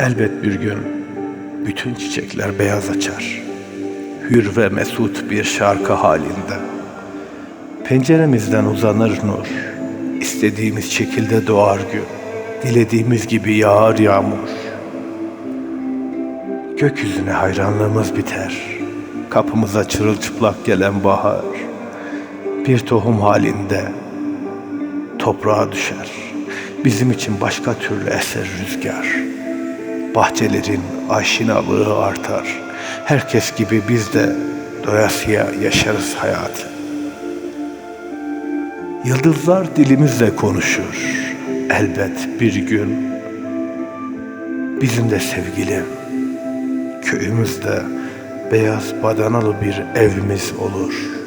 Elbet bir gün bütün çiçekler beyaz açar. Hür ve mesut bir şarkı halinde. Penceremizden uzanır nur. İstediğimiz şekilde doğar gün. Dilediğimiz gibi yağar yağmur. Gökyüzüne hayranlığımız biter. Kapımıza çırılçıplak gelen bahar. Bir tohum halinde toprağa düşer. Bizim için başka türlü eser rüzgar. Bahçelerin aşinalığı artar. Herkes gibi biz de doyasıya yaşarız hayatı. Yıldızlar dilimizle konuşur. Elbet bir gün bizim de sevgilim köyümüzde beyaz badanalı bir evimiz olur.''